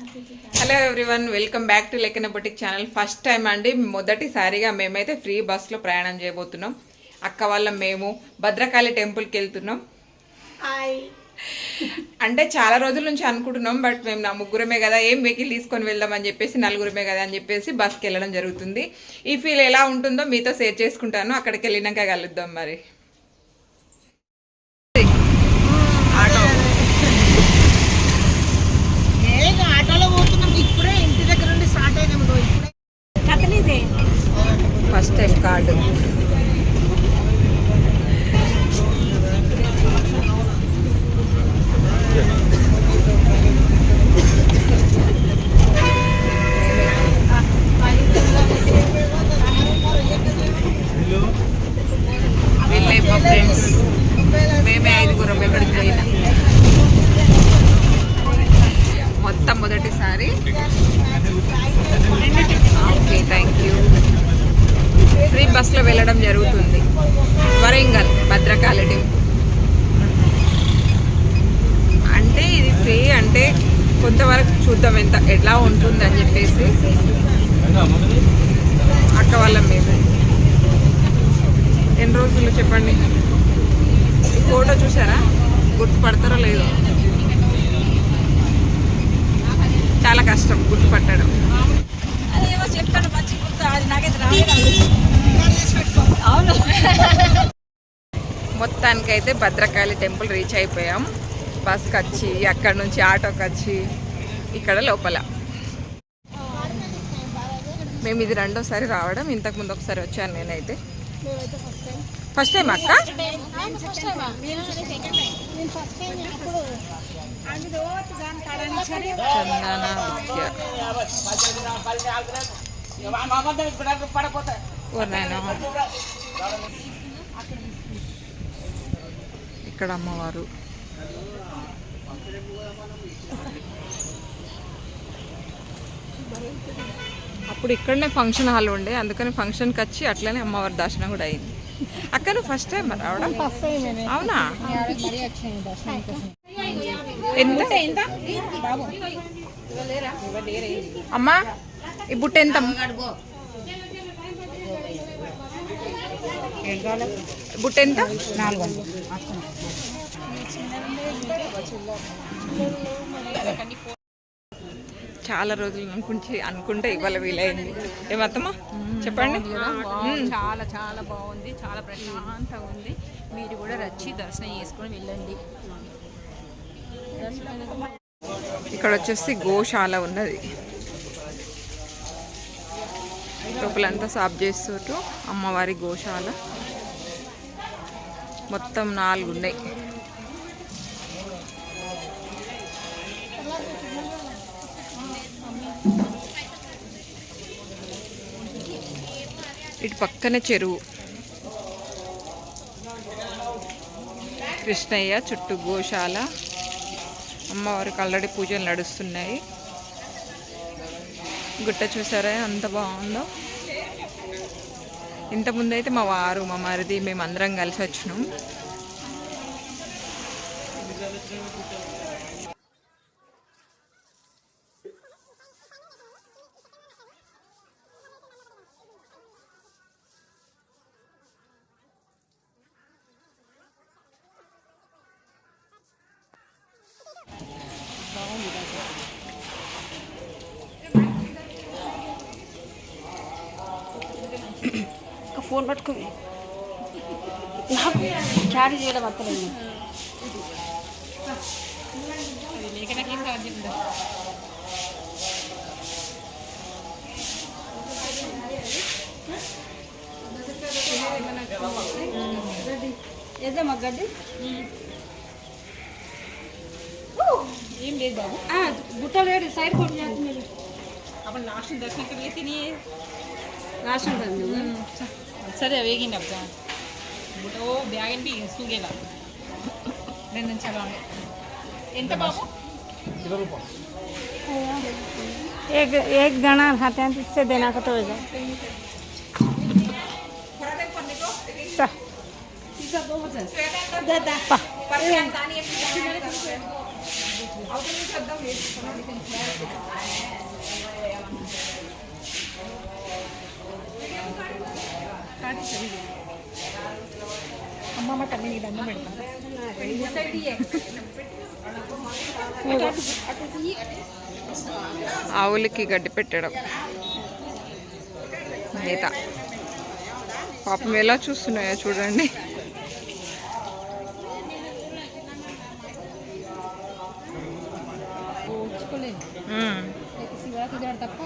Hello everyone welcome back to Lekkana boutique channel first time అండి మొదటిసారిగా మేమైతే free బస్లో ప్రయాణం చేయబోతున్నాం. అక్క వాళ్ళ మేము భద్రకాళి టెంపుల్కి వెళ్తున్నాం. అంటే చాలా రోజుల నుంచి అనుకుంటున్నాం బట్ మేము నా ముగ్గురమే కదా ఏం వెహికల్ తీసుకొని వెళ్దామని చెప్పేసి నలుగురమే కదా అని చెప్పేసి బస్కి వెళ్ళడం జరుగుతుంది. ఈ ఫీల్ ఎలా ఉంటుందో మీతో షేర్ చేసుకుంటాను అక్కడికి వెళ్ళినాక కలుద్దాం మరి ఆటో ఏ ఆటోలో పోతున్నాం ఇప్పుడే ఇంటి దగ్గర నుండి స్టార్ట్ అయినాం ఇగో ఇప్పుడే ఫస్ట్ టైం కార్డు వీళ్ళే మా ఫ్రెండ్స్ మేమే ఐదుగురం ఎక్కడికి పోయినా మొత్తం మొదటిసారి ఓకే థ్యాంక్ యూ ఫ్రీ బస్లో వెళ్ళడం జరుగుతుంది. వరంగల్ భద్రకాళి టెంపుల్ అంటే ఇది ఫ్రీ అంటే కొంతవరకు చూద్దాం ఎంత ఎట్లా ఉంటుంది అని చెప్పేసి. అక్క వాళ్ళ మీద. ఎన్ని రోజులు చెప్పండి? ఫోటో చూసారా? గుర్తుపడతారో లేదో? చాలా కష్టం గుర్తుపట్టడం. అదేమో చెప్తాను మంచి గుర్తు అది నాకైతే రాలేదు అవును. మొత్తానికైతే భద్రకాళి టెంపుల్ రీచ్ అయిపోయాం. బస్కి వచ్చి అక్కడ నుంచి ఆటోకి వచ్చి ఇక్కడ లోపల. మేము ఇది రెండోసారి రావడం ఇంతకుముందు ఒకసారి వచ్చాను నేనైతే. ఫస్ట్ టైం అక్క? చందన. ఇక్కడ అమ్మవారు అప్పుడు ఇక్కడనే ఫంక్షన్ హాల్ ఉండే అందుకని ఫంక్షన్కి వచ్చి అట్లనే అమ్మవారి దర్శనం కూడా అయింది. అక్క నువ్వు ఫస్ట్ టైం రావడం? అవునా? ఎంత? అమ్మా ఈ బుట్ట ఎంత? బుట్ట ఎంత? నాలుగు చాలా రోజులు అనుకుంటే అనుకుంటే ఇవాళ వీలైంది. ఏమత్తమ్మా చెప్పండి. చాలా చాలా బాగుంది. చాలా ప్రశాంతంగా ఉంది. మీరు కూడా వచ్చి దర్శనం చేసుకొని వెళ్ళండి. ఇక్కడ వచ్చేసి గోశాల ఉన్నది. లోపలంతా సాఫ్ చేస్తూ అమ్మవారి గోశాల. మొత్తం నాలుగు ఉన్నాయి ఇటు పక్కనే చెరువు. కృష్ణయ్య చుట్టూ గోశాల. అమ్మవారికి ఆల్రెడీ పూజలు నడుస్తున్నాయి. గుట్ట చూసారా? అంత బాగుందో. ఇంతకుముందు అయితే మా వారు మా మరిది మేము అందరం కలిసి వచ్చినాం ఫోన్ పట్టుకో నాకు క్యారీ చేయడం అత్తలేదు ఏదమ్మా గడ్డి? ఏం లేదు బాబు. గుట్టలు వేడి సైడ్ కొట్టి చేస్తున్నారు అప్పుడు లాస్ట్ దర్శనం కలిగి తిని. ಸರಿ ಅವೇಗಿನ ಹಬ್ಬ ಬಟ್ ಓ ಬ್ಯಾಗಿನ ಬಿ ಸುಗೆಲ್ಲ ನನ್ನ ಚಲೋ ಎಂತ ಬಾಬು एक एक जना खाते हैं इससे देना खत्म हो जाए दादा सा- पा- అమ్మమ్మ తల్లి నీ దండం పెడతా ఆవులకి గడ్డి పెట్టడం. మేత పాపం ఎలా చూస్తున్నాయో చూడండి. తప్ప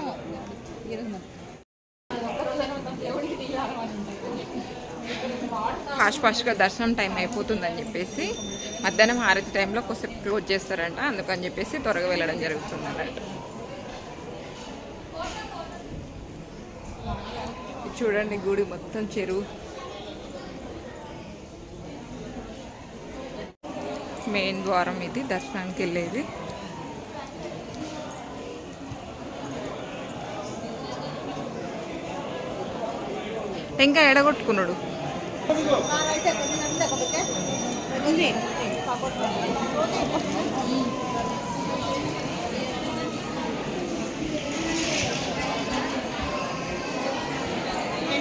ఫాస్ట్ ఫాస్ట్గా దర్శనం టైం అయిపోతుందని చెప్పేసి మధ్యాహ్నం హారతి టైంలో కొద్దిసేపు క్లోజ్ చేస్తారంట. అందుకని చెప్పేసి త్వరగా వెళ్ళడం జరుగుతుంది అన్నట్టు చూడండి గుడి మొత్తం చెరువు. మెయిన్ ద్వారం ఇది దర్శనానికి వెళ్ళేది. ఇంకా ఎడగొట్టుకున్నాడు.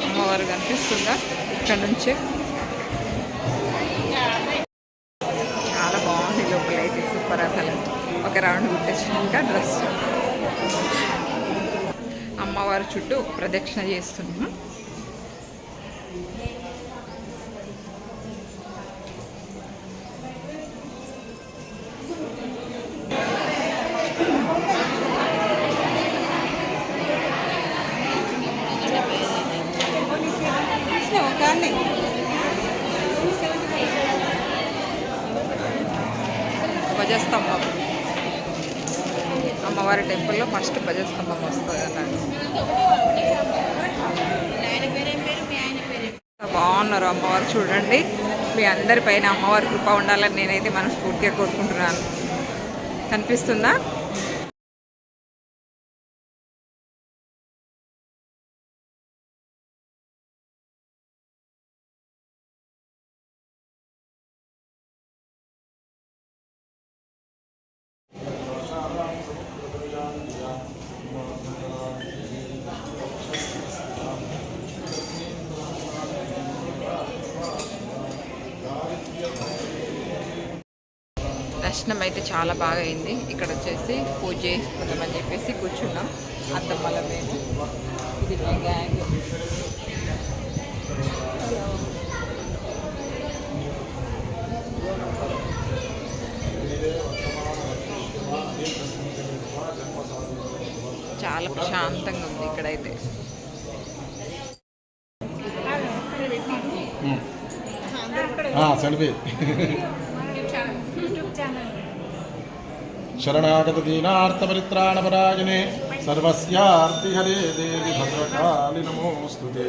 అమ్మవారు కనిపిస్తుందా? ఇక్కడ నుంచి. చాలా బాగుంది లోపల అయితే సూపర్ అసలు. ఒక రౌండ్ కుట్టేసినాక డ్రెస్. అమ్మవారి చుట్టూ ప్రదక్షిణ చేస్తున్నాం. భజస్తంభం అమ్మవారి టెంపుల్లో ఫస్ట్ భజస్తంభం వస్తుంది అన్నట్టు బాగున్నారు అమ్మవారు చూడండి. మీ అందరి పైన అమ్మవారి కృప ఉండాలని నేనైతే మనస్ఫూర్తిగా కోరుకుంటున్నాను. కనిపిస్తుందా? దర్శనం అయితే చాలా బాగా అయింది. ఇక్కడ వచ్చేసి పూజ చేసుకుందామని చెప్పేసి కూర్చున్నాం. అత్తమ్మల మేము. ఇది మా గ్యాంగ్ చాలా ప్రశాంతంగా ఉంది ఇక్కడైతే. సెల్ఫీ. శరణాగత దీనార్థపరిత్రాణపరాయణే సర్వస్యార్తిహరే దేవి భద్రకాళి నమోస్తుతే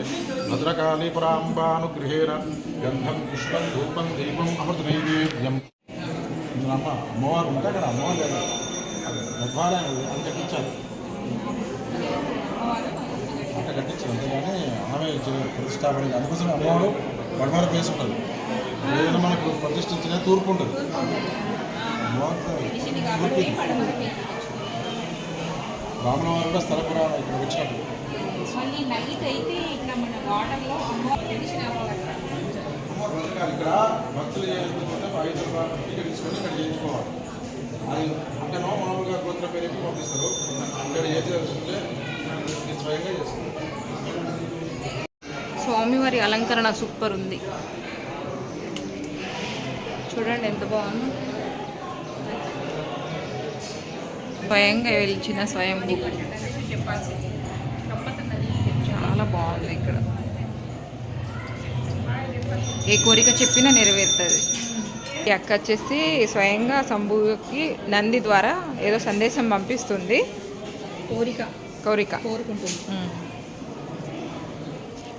భద్రకాళి పరాంబానుగృహేణ గంధం పుష్పం ధూపం దీపం అమృత నైవేద్యం అమ్మవారు ఉంటే అక్కడ అమ్మవారు లేదా గర్భాలయం అది కట్టించాలి అంత కట్టించాలి అంతేగాని ఆమె చే- అందుకోసం అమ్మవారు గర్భాల ఫేస్ ఉంటుంది ఏదైనా మనకు ప్రతిష్ఠించిన తూర్పు ఉంటుంది రామనవారు తూర్పు కూడా స్థల పురాణం ఇక్కడ వచ్చినప్పుడు మళ్ళీ నైట్ అయితే ఇట్లా మన వాటర్లో అమ్మ తెలిసిన ఇక్కడ భక్తులు చేయాలనుకుంటే ఐదు టికెట్ తీసుకొని ఇక్కడ చేయించుకోవాలి అది అక్కడో మామూలుగా గోత్ర పేరుకి పంపిస్తారు ఇక్కడ ఏది తెలుసుకుంటే స్వయంగా చేస్తాను స్వామివారి అలంకరణ సూపర్ ఉంది. చూడండి ఎంత బాగుంది. స్వయంగా వెలిచిన స్వయంభూ చాలా బాగుంది ఇక్కడ. ఏ కోరిక చెప్పినా నెరవేరుతుంది. ఈ అక్క వచ్చేసి స్వయంగా శంభుకి నంది ద్వారా ఏదో సందేశం పంపిస్తుంది. కోరిక. కోరిక. కోరుకుంటుంది.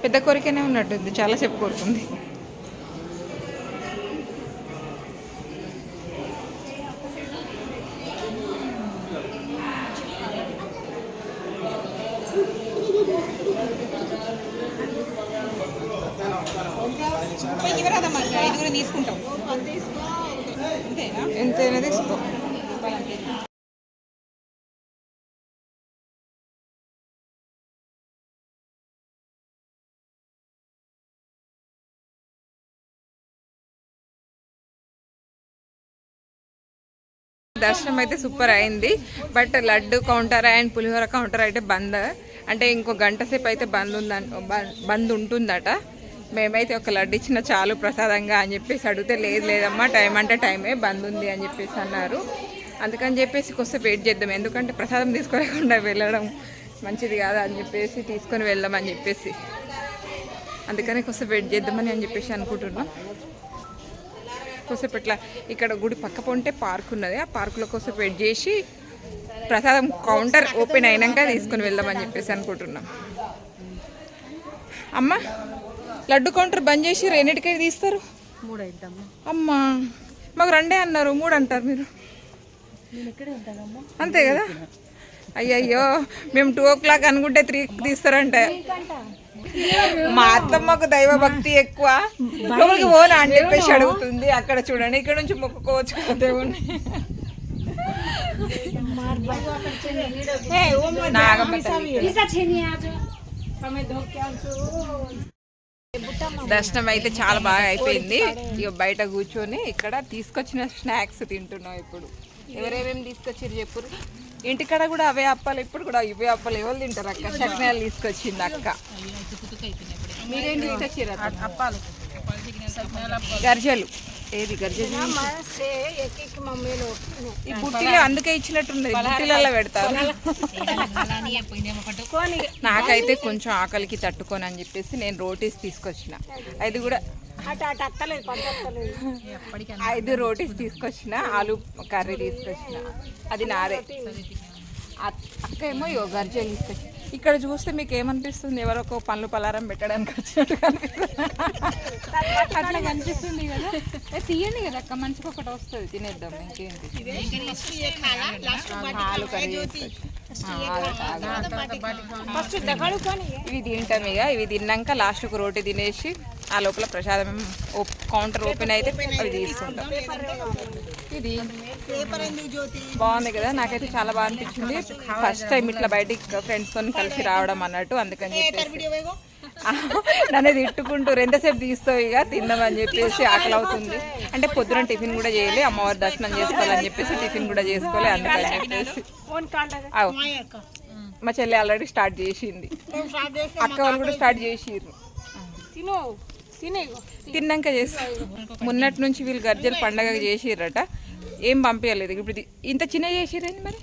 పెద్ద కోరికనే ఉన్నట్టుంది. చాలాసేపు కోరుకుంది. దర్శనం అయితే సూపర్ అయింది. But laddu counter and pulihora counter అయితే బంద్. అంటే ఇంకో గంట సేపు అయితే బంద్ ఉంద బంద్ ఉంటుందట. మేమైతే ఒక లడ్డు ఇచ్చిన చాలు ప్రసాదంగా అని చెప్పేసి అడిగితే లేదు లేదమ్మా టైం అంటే టైమే బంద్ ఉంది అని చెప్పేసి అన్నారు. అందుకని చెప్పేసి కొంచెం వెయిట్ చేద్దాం. ఎందుకంటే ప్రసాదం తీసుకోలేకుండా వెళ్ళడం మంచిది కాదు అని చెప్పేసి తీసుకొని వెళ్దాం అని చెప్పేసి. అందుకని కొంచెం వెయిట్ చేద్దామని అని చెప్పేసి అనుకుంటున్నాం. కాసేపు ఇట్లా ఇక్కడ గుడి పక్క పొంటే పార్క్ ఉన్నది. ఆ పార్కులో కోసేపు వెయిట్ చేసి ప్రసాదం కౌంటర్ ఓపెన్ అయినాక తీసుకుని వెళ్దామని చెప్పేసి అనుకుంటున్నాం. అమ్మ లడ్డు కౌంటర్ బంద్ చేసి ఎన్నిటికై తీస్తారు? అమ్మా మాకు రెండే అన్నారు మూడు అంటారు మీరు. అంతే కదా? అయ్యయ్యో మేము టూ ఓ క్లాక్ అనుకుంటే త్రీ తీస్తారంట. మా అత్తమ్మకు దైవ భక్తి ఎక్కువ. లోపలికి పోనా అని చెప్పేసి అడుగుతుంది. అక్కడ చూడండి. ఇక్కడ నుంచి మొక్కుకోవచ్చు దేవుణ్ణి. దర్శనం అయితే చాలా బాగా అయిపోయింది. ఇక బయట కూర్చొని ఇక్కడ తీసుకొచ్చిన స్నాక్స్ తింటున్నాం ఇప్పుడు. ఎవరెవరేమి తీసుకొచ్చారు చెప్పురు ఇంటికాడ కూడా అవే అప్పాలు ఇప్పుడు కూడా ఇవే అప్పాలు. ఎవరు తింటారు అక్క? చట్నాలు తీసుకొచ్చింది అక్క. మీరేం తీసుకొచ్చారు అప్పాలు. గర్జలు. ఏది గర్జలు? ఈ బుట్టిలో అందుకే ఇచ్చినట్టున్నది బుట్టిలలో పెడతారు. నాకైతే కొంచెం ఆకలికి తట్టుకొని అని చెప్పేసి నేను రోటీస్ తీసుకొచ్చిన. అది కూడా ఐదు రోటీస్ తీసుకొచ్చిన ఆలు కర్రీ తీసుకొచ్చిన. అది నాదే. అక్- అక్క ఏమో గర్జలు తీసుకొచ్చి ఇక్కడ చూస్తే మీకు ఏమనిపిస్తుంది ఎవరో ఒక పనులు పలారం పెట్టడానికి వచ్చినట్టు కనిపిస్తుంది. అట్లా కనిపిస్తుంది కదా. తీయండి కదా అక్క. మంచిగా ఒకటి వస్తుంది. తినేద్దాం. ఇంకేంటి. ఇవి తింటాం ఇక. ఇవి తిన్నాక లాస్ట్కు రోటీ తినేసి ఆ లోపల ప్రసాదం కౌంటర్ ఓపెన్ అయితే అవి తీసుకుంటాం. ఇది బాగుంది కదా నాకైతే చాలా బాగా అనిపించింది. ఫస్ట్ టైం ఇట్లా బయటికి ఫ్రెండ్స్తో కలిసి రావడం అన్నట్టు అందుకని చెప్పేసి. నన్ను తిట్టుకుంటూ ఎంతసేపు తీస్తావు ఇక? తిందామని చెప్పేసి ఆకలి అవుతుంది అంటే పొద్దున టిఫిన్ కూడా చేయలే అమ్మవారి దర్శనం చేసుకోవాలని చెప్పేసి టిఫిన్ కూడా చేసుకోలే అందుకని చెప్పేసి. మా చెల్లి ఆల్రెడీ స్టార్ట్ చేసింది. అక్క వాళ్ళు కూడా స్టార్ట్ చేసిర్రు. తిన్నాక చేసి మొన్నటి నుంచి వీళ్ళు గర్జలు పండగ చేసిర్రట. ఏం పంపించలేదు ఇప్పుడు ఇంత చిన్న చేసిరండి మరి?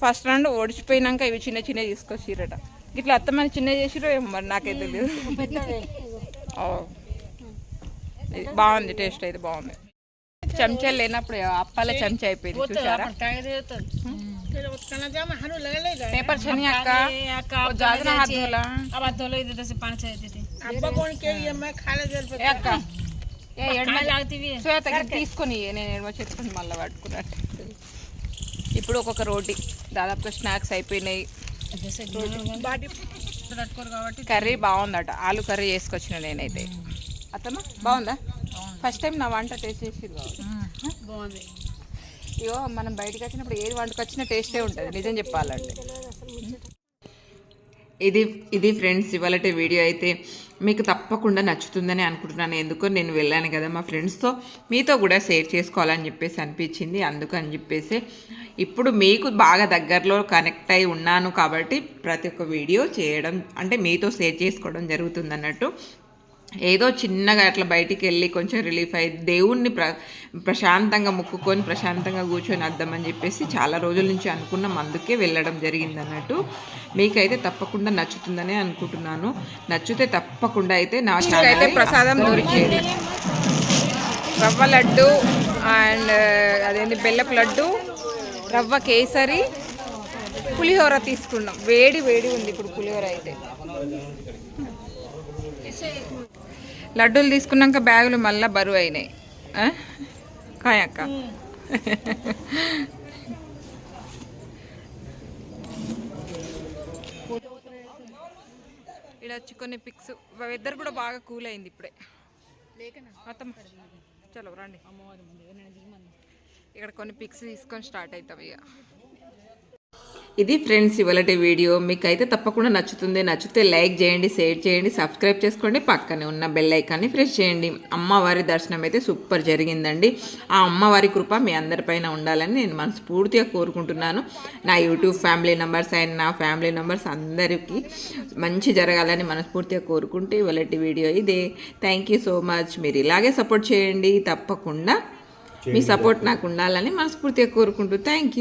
ఫస్ట్ రౌండ్ ఓడిచిపోయినాక ఇవి చిన్న చిన్న తీసుకొచ్చిరట ఇట్లా అత్తమని చిన్న చేసిరో ఏమో మరి నాకైతే తెలియదు బాగుంది టేస్ట్ అయితే బాగుంది. చెంచాలు లేనప్పుడు అప్పాల చెంచా అయిపోయింది చూసారా? పేపర్ శని అక్క ఓ జాజన हाथ धोला अब हाथ धोलो इधर से पानी चाहिए थे ఏ అక్క ఏ ఎడమ लागती भी శ్వేత ఇది తీసుకొని ఇయ్యి. నేను ఎడమ చేసుకొని మళ్ళీ పట్టుకున్నట్టు ఇప్పుడు ఒక్కొక్క రోటీ దాదాపుగా స్నాక్స్ అయిపోయినాయి తట్టుకోరు కాబట్టి కర్రీ బాగుందట ఆలు కర్రీ చేసుకొచ్చిన నేనైతే అత్తమ్మ బాగుందా ఫస్ట్ టైం నా వంట టేస్ట్ చేసిరు బాగుంది ఇగో మనం బయటకు వచ్చినప్పుడు ఏది వంటకొచ్చినా టేస్టే ఉంటుంది నిజం చెప్పాలంటే. ఇది ఇది ఫ్రెండ్స్ ఇవాళ వీడియో అయితే మీకు తప్పకుండా నచ్చుతుందని అనుకుంటున్నాను. ఎందుకో నేను వెళ్ళాను కదా మా ఫ్రెండ్స్తో. మీతో కూడా షేర్ చేసుకోవాలని చెప్పేసి అనిపించింది. అందుకని చెప్పేసి ఇప్పుడు మీకు బాగా దగ్గరలో కనెక్ట్ అయి ఉన్నాను కాబట్టి ప్రతి ఒక్క వీడియో చేయడం అంటే మీతో షేర్ చేసుకోవడం జరుగుతుంది అన్నట్టు ఏదో చిన్నగా అట్లా బయటికి వెళ్ళి కొంచెం రిలీఫ్ అయ్యి దేవుణ్ణి ప్ర ప్రశాంతంగా ముక్కుకొని ప్రశాంతంగా కూర్చొని వద్దామని చెప్పేసి చాలా రోజుల నుంచి అనుకున్నాం. అందుకే వెళ్ళడం జరిగింది అన్నట్టు మీకైతే తప్పకుండా నచ్చుతుందని అనుకుంటున్నాను. నచ్చితే తప్పకుండా అయితే నా అయితే ప్రసాదం దొరికింది. రవ్వ లడ్డు అండ్ అదేంటి బెల్లపు లడ్డు రవ్వ కేసరి పులిహోర తీసుకున్నాం. వేడి వేడి ఉంది ఇప్పుడు పులిహోర అయితే. లడ్డూలు తీసుకున్నాక బ్యాగులు మళ్ళీ బరువు అయినాయి. కాయక్క ఇక్కడ వచ్చి కొన్ని పిక్స్. వెదర్ కూడా బాగా కూల్ అయింది ఇప్పుడే. మొత్తం చలో రండి. ఇక్కడ కొన్ని పిక్స్ తీసుకొని స్టార్ట్ అవుతాం ఇక ఇది ఫ్రెండ్స్ ఇవాళ వీడియో. మీకు అయితే తప్పకుండా నచ్చుతుంది. నచ్చితే లైక్ చేయండి షేర్ చేయండి సబ్స్క్రైబ్ చేసుకోండి. పక్కనే ఉన్న బెల్ ఐకాన్ని ప్రెస్ చేయండి. అమ్మవారి దర్శనం అయితే సూపర్ జరిగిందండి. ఆ అమ్మవారి కృప మీ అందరిపైన ఉండాలని నేను మనస్ఫూర్తిగా కోరుకుంటున్నాను. నా యూట్యూబ్ ఫ్యామిలీ మెంబర్స్ అండ్ నా ఫ్యామిలీ మెంబర్స్ అందరికీ మంచి జరగాలని మనస్ఫూర్తిగా కోరుకుంటూ ఇవాళ వీడియో ఇదే. థ్యాంక్ యూ సో మచ్ మీరు ఇలాగే సపోర్ట్ చేయండి. తప్పకుండా మీ సపోర్ట్ నాకు ఉండాలని మనస్ఫూర్తిగా కోరుకుంటూ. Thank you